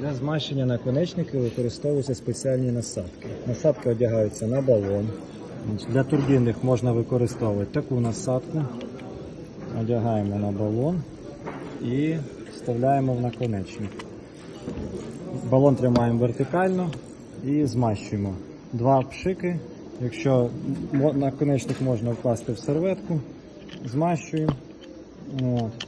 Для змащення наконечників використовуються спеціальні насадки. Насадки одягаються на балон. Для турбінних можна використовувати таку насадку. Одягаємо на балон і вставляємо в наконечник. Балон тримаємо вертикально і змащуємо. Два пшики. Якщо наконечник можна вкласти в серветку, змащуємо. От.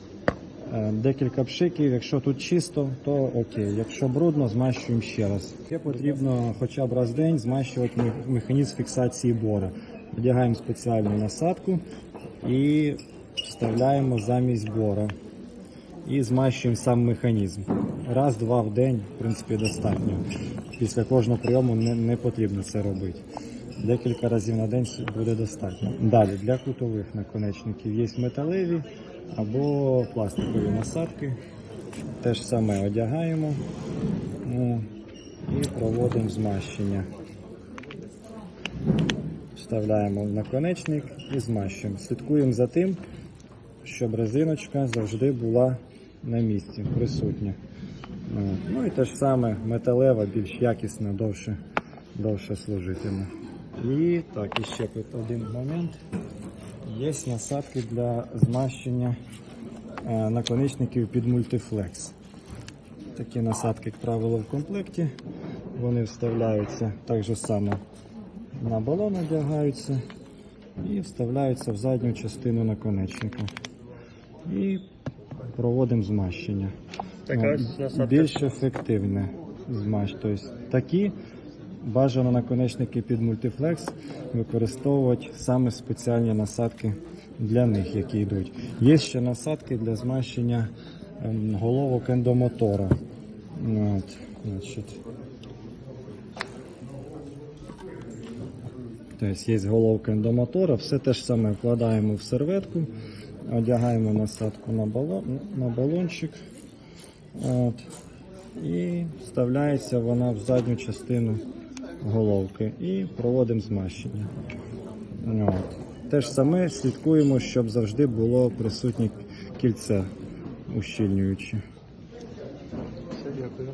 Е, Декілька пшиків. Якщо тут чисто, то окей. Якщо брудно, змащуємо ще раз. Ще потрібно хоча б раз в день змащувати механізм фіксації бора. Одягаємо спеціальну насадку і вставляємо замість бора. І змащуємо сам механізм. Раз-два в день, в принципі, достатньо. Після кожного прийому не, не потрібно це робити. Декілька разів на день буде достатньо. Далі для кутових наконечників є металеві або пластикові насадки. Те ж саме одягаємо ну, і проводимо змащення. Вставляємо в наконечник і змащуємо. Слідкуємо за тим, щоб резиночка завжди була на місці, присутня. Ну і те ж саме металева, більш якісна, довше, довше служитиме. І так, і ще один момент. Є насадки для змащення е, наконечників під мультифлекс. Такі насадки, як правило, в комплекті. Вони вставляються так же само на балон одягаються і вставляються в задню частину наконечника. І проводимо змащення. Така насадка. Більш ефективне змащ. Тобто такі бажано наконечники під мультифлекс використовувати саме спеціальні насадки для них, які йдуть. Є ще насадки для змащення ем, головок ендомотора. От, значить. Тобто є головка ендомотора, все те ж саме вкладаємо в серветку, одягаємо насадку на, балон, на балончик. От, і вставляється вона в задню частину головки і проводимо змащення. От. Те ж саме слідкуємо, щоб завжди було присутнє кільце ущільнююче. Все, дякую.